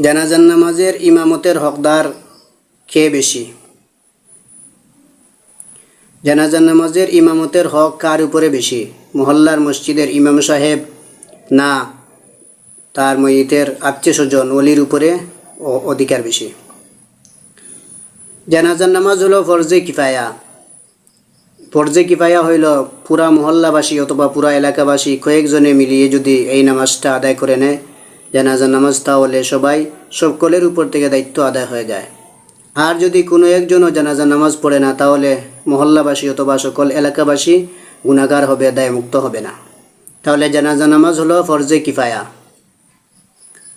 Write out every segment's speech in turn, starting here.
জানাজান নামাজের ইমামতের হকদার কে বেশি? জানাজান নামাজের ইমামতের হক কার উপরে বেশি? মহল্লার মসজিদের ইমাম সাহেব না তার ময়িতের আত্মীয় স্বজন অলির উপরে অধিকার বেশি? জানাজান নামাজ হলো ফরজে কিফায়া। ফরজে কিফায়া হইল পুরা মহল্লাবাসী অথবা পুরা এলাকাবাসী কয়েকজনে মিলিয়ে যদি এই নামাজটা আদায় করে নেয় জানাজার নামাজ তাহলে সবাই সকলের উপর থেকে দায়িত্ব আদায় হয়ে যায়। আর যদি কোনো একজনও জানাজার নামাজ পড়ে না তাহলে মহল্লাবাসী অথবা সকল এলাকাবাসী গুণাগার হবে, দায়মুক্ত হবে না। তাহলে জানাজা, নামাজ হলো ফরজে কিফায়া।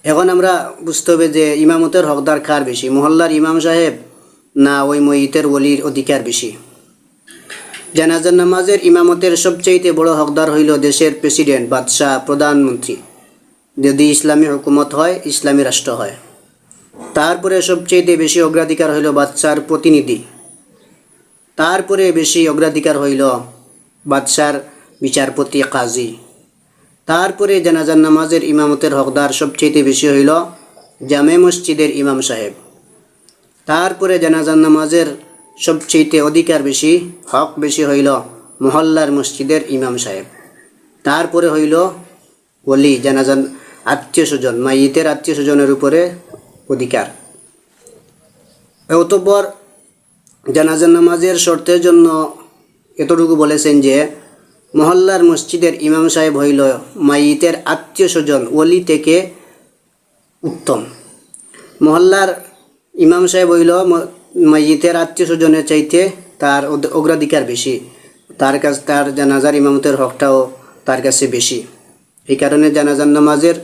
এখন আমরা বুঝতে হবে যে ইমামতের হকদার কার বেশি? মহল্লার ইমাম সাহেব না ওই ময়িতের ওলির অধিকার বেশি? জানাজার নামাজের ইমামতের সবচেয়ে বড় হকদার হইল দেশের প্রেসিডেন্ট, বাদশাহ, প্রধানমন্ত্রী। যদি ইসলামী হুকুমত হয়, ইসলামী রাষ্ট্র হয়। তারপরে সবচেয়ে বেশি অগ্রাধিকার হইল বাদশার প্রতিনিধি। তারপরে বেশি অগ্রাধিকার হইল বাদশার বিচারপতি কাজী। তারপরে জানাজার নামাজের ইমামতের হকদার সবচেয়ে বেশি হইল জামে মসজিদের ইমাম সাহেব। তারপরে জানাজার নামাজের সবচেয়ে অধিকার বেশি, হক বেশি হইল মহল্লার মসজিদের ইমাম সাহেব। তারপরে হইল ওলি জানাজান আত্মীয় স্বজন মাইতের আত্মীয় স্বজনের উপরে অধিকার। অতঃপর জানাজান নামাজের শর্তের জন্য এতটুকু বলেছেন যে, মহল্লার মসজিদের ইমাম সাহেব হইল মাইতের আত্মীয় স্বজন ওলি থেকে উত্তম। মহল্লার ইমাম সাহেব হইল মাইতের আত্মীয় স্বজনের চাইতে তার অগ্রাধিকার বেশি, তার কাছ তার জানাজার ইমামতের হকটাও তার কাছে বেশি। এই কারণে জানাজার নামাজের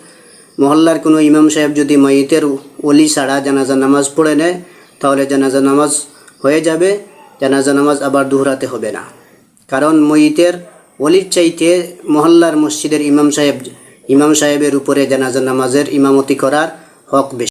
মহল্লার কোনো ইমাম সাহেব যদি মাইতের অলি ছাড়া জানাজা নামাজ পড়ে নেয়, তাহলে জানাজা নামাজ হয়ে যাবে, জানাজা নামাজ আবার দুহরাতে হবে না। কারণ মইতের অলির চাইতে মহল্লার মসজিদের ইমাম সাহেব, ইমাম সাহেবের উপরে জানাজা নামাজের ইমামতি করার হক বেশি।